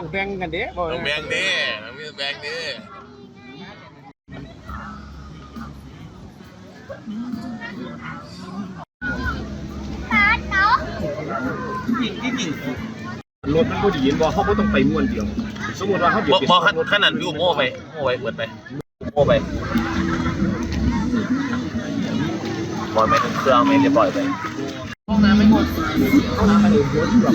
ต้องแบ่งกันเด้บ่ต้องแบงดิต้องมีแบงดิรถมันบ่ดีเห็นบ่เขาบ่ต้องไปม่วนเดียว สมมุติว่าเขาเดี๋ยวบอกขนาดพี่อุ้มโม่ไปโม่ไปเปิดไปโม่ไปบอยไม่ถึงเครื่องไม่เรียบร้อยไป ห้องน้ำไม่หมดห้องน้ำมันเองเยอะที่แบบ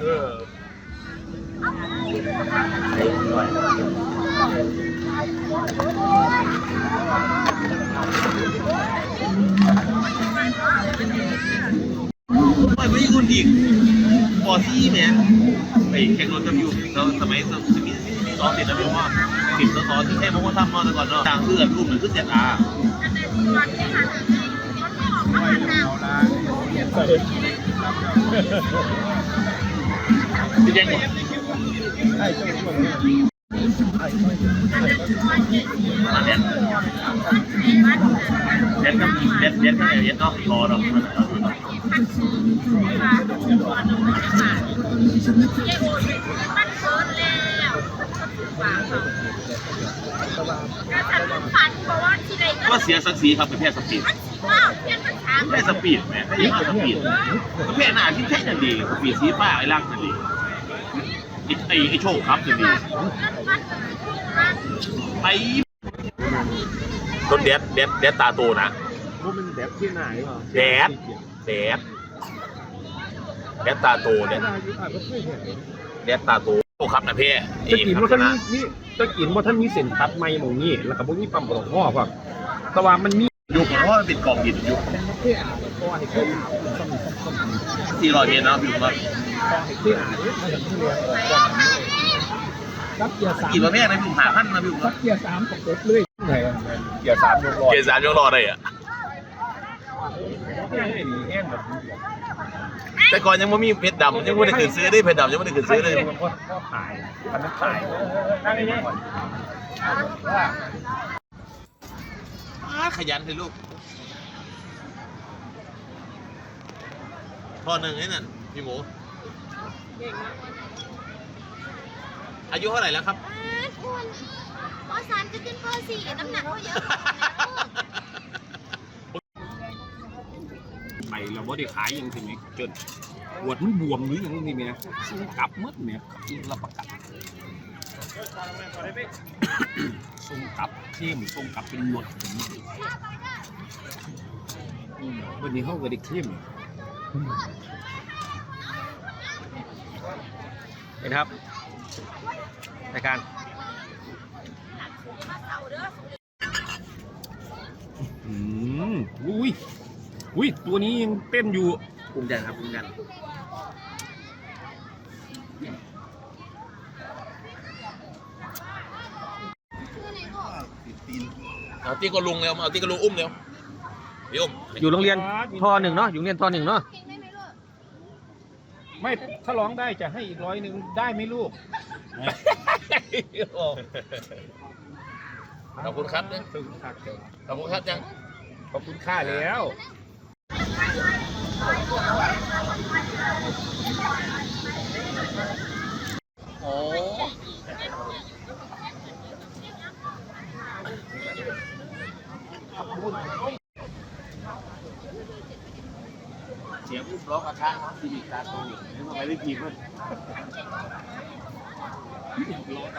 เออไม่ไม่คุณอีกปอซี่แม่ไปแข่งรถกับพี่เราสมัยสมัยสองติดนะพี่อุ้มว่า ติดสอที่แค่มงคลทำมาแต่ก่อนเนาะต่างเสื้อพี่อุ้มหรือขึ้นเจ็ดอาพี่แจ้งก่อนมาเด็ดเด็ดก็เด็ดเด็ดก็เด็ดเนาะรอเนาะก็เสียศักดิ์ศรีครับเประเภทสปีดประเภทสปีดแม่ไม่ใช่ว่าสปีดประเภทหน้าที่แท้จะดีสปีดสีฟ้าไอ้ล่างจะดีไอ้ไอ้โชคครับจะดีไปรถเด็ดเด็ดเด็ดตาโตนะว่ามันแบบที่ไหนเหรอแดดแดดแดดตาโตเด็ดดอ่ยแดดตาโต โอ้ครับนะเพ่ตะกินว่าท่านมีมีตะกินว่าท่านมีเส้นตัดไม้หมองนี้แล้วก็บ่มีปั๊มปตทพ่อแต่ว่ามันมีอยู่ผมว่ามันเป็นกองหินอยู่เท่อาเพราะว่าให้เท่อาต้องมีต้องต้องมีสี่ร้อยเมตรเนาะพี่ผมว่าต้องให้เท่อาเนี่ยมาจากที่เรียนรับเกียร์สามกี่ประเภทนะพี่ผมหาพันนะพี่ผมรัว่าบเกียร์สามประกบเลยไหนเกียร์สามยกล้อเกสามยกรอได้อะ แห้งดีแห้งแบบนี้แต่ก่อนยังไม่มีเพชรดำยังไม่ได้ขึ้นซื้อได้เพชรดำยังไม่ได้ขึ้นซื้อเลยก็ขายมันขายนั่งนี่ขยันเลยลูกพ่อหนึ่งไอ้นั่นพี่หมูอายุเท่าไหร่แล้วครับคุณปสามจะขึ้นปสี่น้ำหนักเขาเยอะ ไปเราบ่ได้ขายยังทีนี้จนปวดมันบวมหรือยังนี่เนี่ยสู้กลับหมดเนี่ยรับประกันส่งกลับเข้มส่งกลับเป็นหมดอืมวันนี้เขาก็ได้เข้มเห็นครับรายการอืมอุ้ย อุ้ยตัวนี้ยังเต้นอยู่ภูมิใจครับภูมิใจเอาตีก็ลุงเร็วมาเอาตีก็ลุงอุ้มเร็วพี่อุ้มอยู่โรงเรียนทอหนึ่งเนาะอยู่โรงเรียนทอหนึ่งเนาะไม่ถ้าร้องได้จะให้อีกร้อยหนึ่งได้ไหมลูกขอบคุณครับเนี่ยขอบคุณครับขอบคุณครับยังขอบคุณค่าแล้ว โอ้เสียงอุ้มร้องกระทะซีบิคาโตอยู่นี่ทำไมได้ยินมันร้องกระ